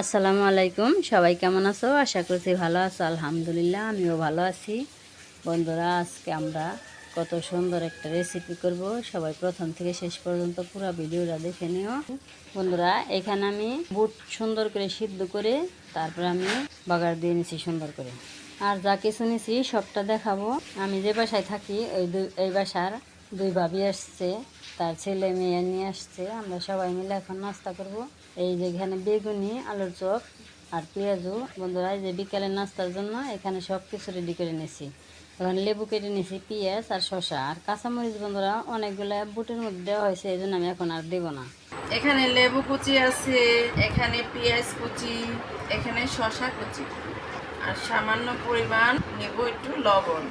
আসসালামু আলাইকুম। সবাই কেমন আছো? আশা করছি ভালো আছো। আলহামদুলিল্লাহ, আমিও ভালো আছি। বন্ধুরা, আজকে আমরা কত সুন্দর একটা রেসিপি করব। সবাই প্রথম থেকে শেষ পর্যন্ত পুরো ভিডিওটা দেখে নিও। বন্ধুরা, এখানে আমি বুট সুন্দর করে সিদ্ধ করে তারপর আমি বাগার দিয়ে নিছি সুন্দর করে। আর যা কিছু নিছি সবটা দেখাবো। আমি যে বাসায় থাকি, ওই দুই এই বাসার দুই ভাবি আসছে। তার ছেলে মেয়ে নিয়ে আসছে। আমরা সবাই মিলে এখন নাস্তা করব। এই যে এখানে বেগুনি, আলুর চপ আর পেঁয়াজু। বন্ধুরা, এই যে বিকেলের নাস্তার জন্য এখানে সব কিছু রেডি করে নিয়েছি এখন লেবু কেটে নিয়েছি পেঁয়াজ আর শসা। আর কাঁচামরিচ বন্ধুরা, অনেকগুলো বুটের মধ্যে দেওয়া হয়েছে, এই জন্য আমি এখন আর দেবো না। এখানে লেবু কুচি আছে, এখানে পেঁয়াজ কুচি, এখানে শসা কুচি। আর সামান্য পরিমাণ নেব একটু লবণ।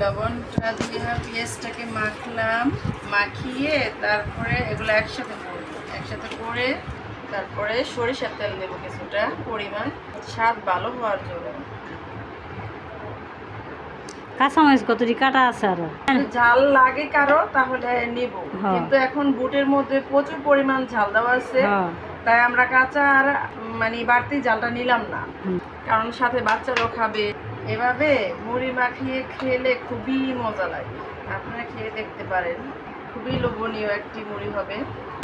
লবণটা দিয়ে পেঁয়াজটাকে মাখলাম মাখিয়ে তারপরে এগুলো একসাথে করব। একসাথে করে তারপরে সরিষার তেল দেবো কিছুটা পরিমাণ। স্বাদ ভালো হওয়ার জন্য। কাঁচামরিচ কতটি কাটা আছে আরও? ঝাল লাগে কারও তাহলে নিব। কিন্তু এখন বুটের মধ্যে প্রচুর পরিমাণ ঝাল দেওয়া আছে। তাই আমরা কাঁচা আর মানে বাড়তি জালটা নিলাম না। কারণ সাথে বাচ্চারাও খাবে। এভাবে মুড়ি মাখিয়ে খেলে খুবই মজা লাগে। আপনারা খেয়ে দেখতে পারেন। খুবই লোভনীয় একটি মুড়ি হবে।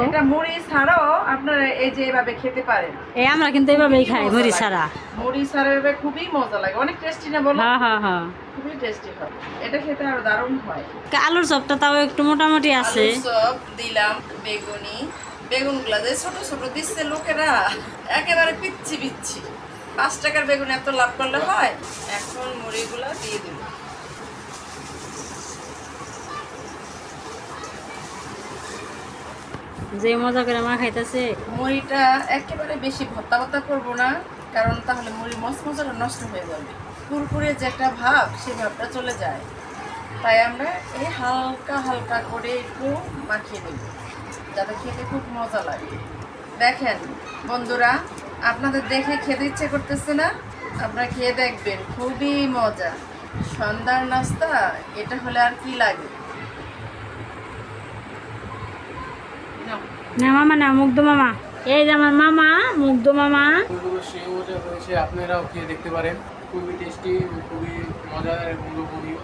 এটা মুড়ি ছাড়াও আপনারা এই যে এভাবে খেতে পারেন। এই আমরা কিন্তু এইভাবেই খাই মুড়ি ছাড়া। মুড়ি ছাড়া এভাবে খুবই মজা লাগে। অনেক টেস্টি না বলো? হ্যাঁ হ্যাঁ হ্যাঁ। খুবই টেস্টি হয়। এটা খেতে আরও দারুণ হয়। আলুর চপটা তাও একটু মোটামুটি আছে। চপ দিলাম বেগুনি। বেগুনগুলা যে ছোট ছোট দিচ্ছে লোকেরা একেবারে পিচ্ছি পিচ্ছি। পাঁচ টাকার বেগুন এত লাভ করলে হয়? এখন মুড়িগুলো দিয়ে দিল যে মজা করে মা খাইতেছে। মুড়িটা একেবারে বেশি ভত্তা ভত্তা করব না কারণ তাহলে মুড়ি মশমশাটা নষ্ট হয়ে যাবে। কুরকুরে যে একটা ভাব সেই ভাবটা চলে যায়। তাই আমরা এই হালকা হালকা করে একটু মাখিয়ে নেব যাতে খেতে খুব মজা লাগে। দেখেন বন্ধুরা আপনাদের দেখে খেতে ইচ্ছে করতেছে না আপনারা খেয়ে দেখবেন খুবই মজা। সন্ধ্যার নাস্তা এটা হলে আর কি লাগে। না মামা না মুগ্ধ মামা। এই যে আমার মামা মুগ্ধ মামা। মজা হয়েছে আপনারাও খেয়ে দেখতে পারেন। খুবই টেস্টি খুবই মজাদার এবং লোভনীয়।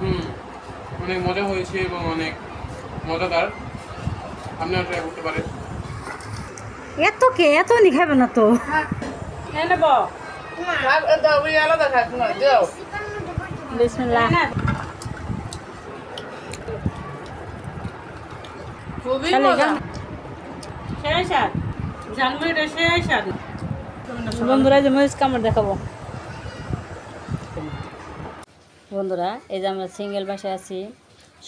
হুম অনেক মজা হয়েছে এবং অনেক মজাদার। আপনারা ট্রাই করতে পারেন। এত কে? এত নি খাবে না তো। হ্যাঁ বন্ধুরা যে মহিষ কামড় দেখাবো। বন্ধুরা এই যে আমরা সিঙ্গেল বাসায় আছি।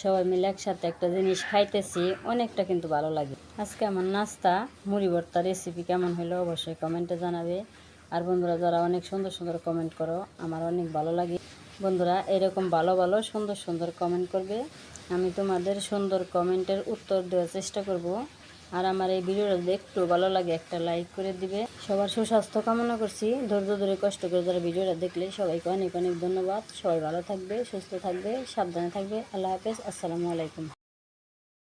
সবাই মিলে একসাথে একটা জিনিস খাইতেছি, অনেকটা কিন্তু ভালো লাগে। আজকে আমার নাস্তা, মুড়ি ভর্তা রেসিপি কেমন হলো অবশ্যই কমেন্টে জানাবে। আর বন্ধুরা, যারা অনেক সুন্দর সুন্দর কমেন্ট করো, আমার অনেক ভালো লাগে। বন্ধুরা, এরকম ভালো ভালো সুন্দর সুন্দর কমেন্ট করবে। আমি তোমাদের সুন্দর কমেন্টের উত্তর দেওয়ার চেষ্টা করব। আর আমার এই ভিডিওটা একটু ভালো লাগে, একটা লাইক করে দিবে। সবার সুস্বাস্থ্য কামনা করছি। ধৈর্য ধরে, কষ্ট করে যারা ভিডিওটা দেখলে, সবাইকে অনেক অনেক ধন্যবাদ। সবাই ভালো থাকবে, সুস্থ থাকবে, সাবধানে থাকবে। আল্লাহ হাফেজ। আসসালামু আলাইকুম।